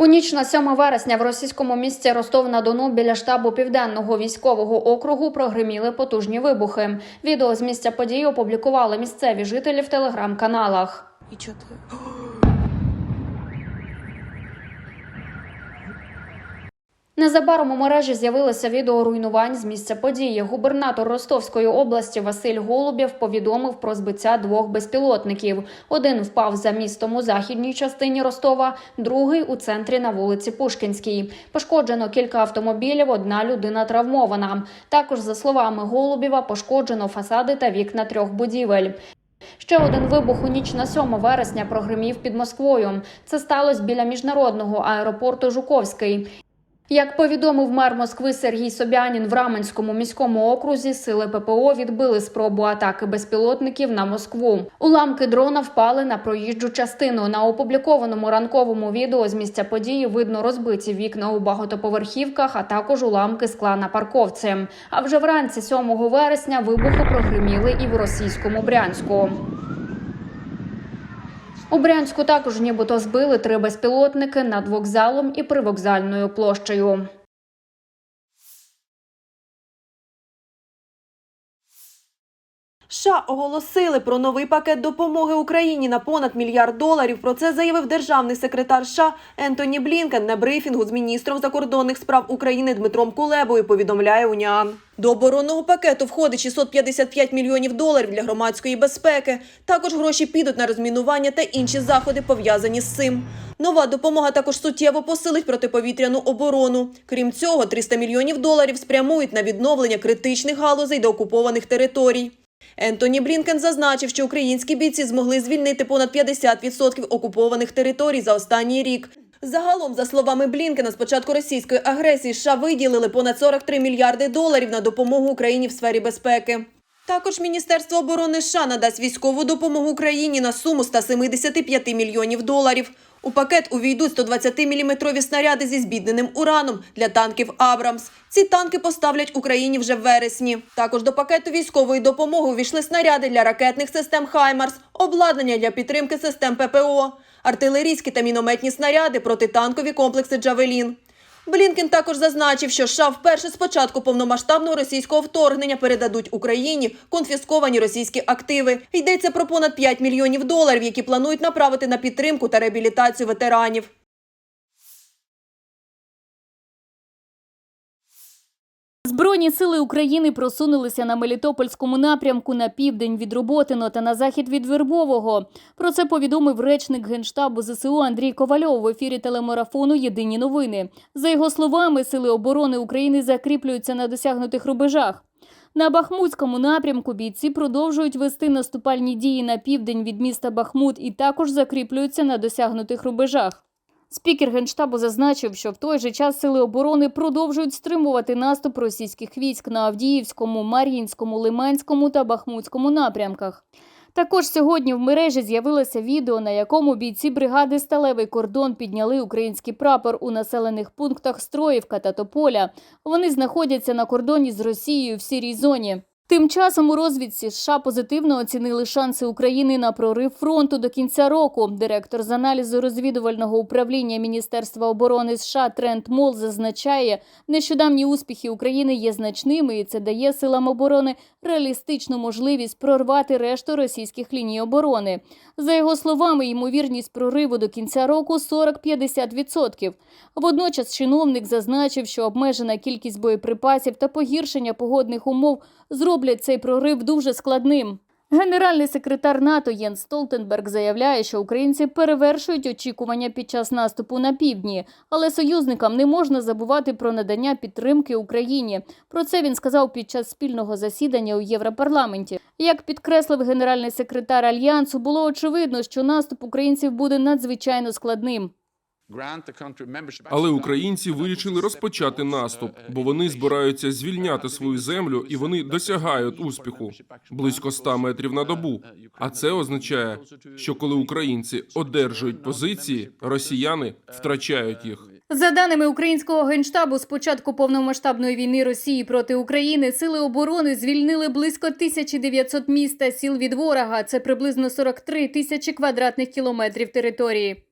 У ніч на 7 вересня в російському місті Ростов-на-Дону біля штабу південного військового округу прогриміли потужні вибухи. Відео з місця події опублікували місцеві жителі в телеграм-каналах. І что Незабаром у мережі з'явилося відео руйнувань з місця події. Губернатор Ростовської області Василь Голубєв повідомив про збиття двох безпілотників. Один впав за містом у західній частині Ростова, другий у центрі на вулиці Пушкінській. Пошкоджено кілька автомобілів, одна людина травмована. Також, за словами Голубєва, пошкоджено фасади та вікна трьох будівель. Ще один вибух у ніч на 7 вересня прогримів під Москвою. Це сталося біля міжнародного аеропорту Жуковський. Як повідомив мер Москви Сергій Собянін в Раменському міському окрузі, сили ППО відбили спробу атаки безпілотників на Москву. Уламки дрона впали на проїжджу частину. На опублікованому ранковому відео з місця події видно розбиті вікна у багатоповерхівках, а також уламки скла на парковці. А вже вранці 7 вересня вибухи прогриміли і в російському Брянську. У Брянську також нібито збили три безпілотники над вокзалом і привокзальною площею. США оголосили про новий пакет допомоги Україні на понад мільярд доларів. Про це заявив державний секретар США Ентоні Блінкен на брифінгу з міністром закордонних справ України Дмитром Кулебою. Повідомляє Уніан. До оборонного пакету входить 655 мільйонів доларів для громадської безпеки. Також гроші підуть на розмінування та інші заходи пов'язані з цим. Нова допомога також суттєво посилить протиповітряну оборону. Крім цього, 300 мільйонів доларів спрямують на відновлення критичних галузей деокупованих територій. Ентоні Блінкен зазначив, що українські бійці змогли звільнити понад 50% окупованих територій за останній рік. Загалом, за словами Блінкена, з початку російської агресії США виділили понад 43 мільярди доларів на допомогу Україні в сфері безпеки. Також Міністерство оборони США надасть військову допомогу Україні на суму 175 мільйонів доларів. У пакет увійдуть 120-мм снаряди зі збідненим ураном для танків Абрамс. Ці танки поставлять Україні вже в вересні. Також до пакету військової допомоги увійшли снаряди для ракетних систем Хаймарс, обладнання для підтримки систем ППО, артилерійські та мінометні снаряди, протитанкові комплекси Джавелін. Блінкен також зазначив, що США вперше з початку повномасштабного російського вторгнення передадуть Україні конфісковані російські активи. Йдеться про понад 5 мільйонів доларів, які планують направити на підтримку та реабілітацію ветеранів. Збройні сили України просунулися на Мелітопольському напрямку на південь від Роботино та на захід від Вербового. Про це повідомив речник генштабу ЗСУ Андрій Ковальов в ефірі телемарафону Єдині новини. За його словами, сили оборони України закріплюються на досягнутих рубежах. На Бахмутському напрямку бійці продовжують вести наступальні дії на південь від міста Бахмут і також закріплюються на досягнутих рубежах. Спікер генштабу зазначив, що в той же час сили оборони продовжують стримувати наступ російських військ на Авдіївському, Мар'їнському, Лиманському та Бахмутському напрямках. Також сьогодні в мережі з'явилося відео, на якому бійці бригади Сталевий кордон підняли український прапор у населених пунктах Строївка та Тополя. Вони знаходяться на кордоні з Росією в сірій зоні. Тим часом у розвідці США позитивно оцінили шанси України на прорив фронту до кінця року. Директор з аналізу розвідувального управління Міністерства оборони США Трент Мол зазначає, нещодавні успіхи України є значними, і це дає силам оборони реалістичну можливість прорвати решту російських ліній оборони. За його словами, ймовірність прориву до кінця року 40-50%. Водночас чиновник зазначив, що обмежена кількість боєприпасів та погіршення погодних умов зроблять цей прорив дуже складним. Генеральний секретар НАТО Єнс Столтенберг заявляє, що українці перевершують очікування під час наступу на півдні, але союзникам не можна забувати про надання підтримки Україні. Про це він сказав під час спільного засідання у Європарламенті. Як підкреслив генеральний секретар альянсу, було очевидно, що наступ українців буде надзвичайно складним. Але українці вирішили розпочати наступ, бо вони збираються звільняти свою землю і вони досягають успіху близько 100 метрів на добу. А це означає, що коли українці одержують позиції, росіяни втрачають їх. За даними українського генштабу, з початку повномасштабної війни Росії проти України сили оборони звільнили близько 1900 міст та сіл від ворога. Це приблизно 43 тисячі квадратних кілометрів території.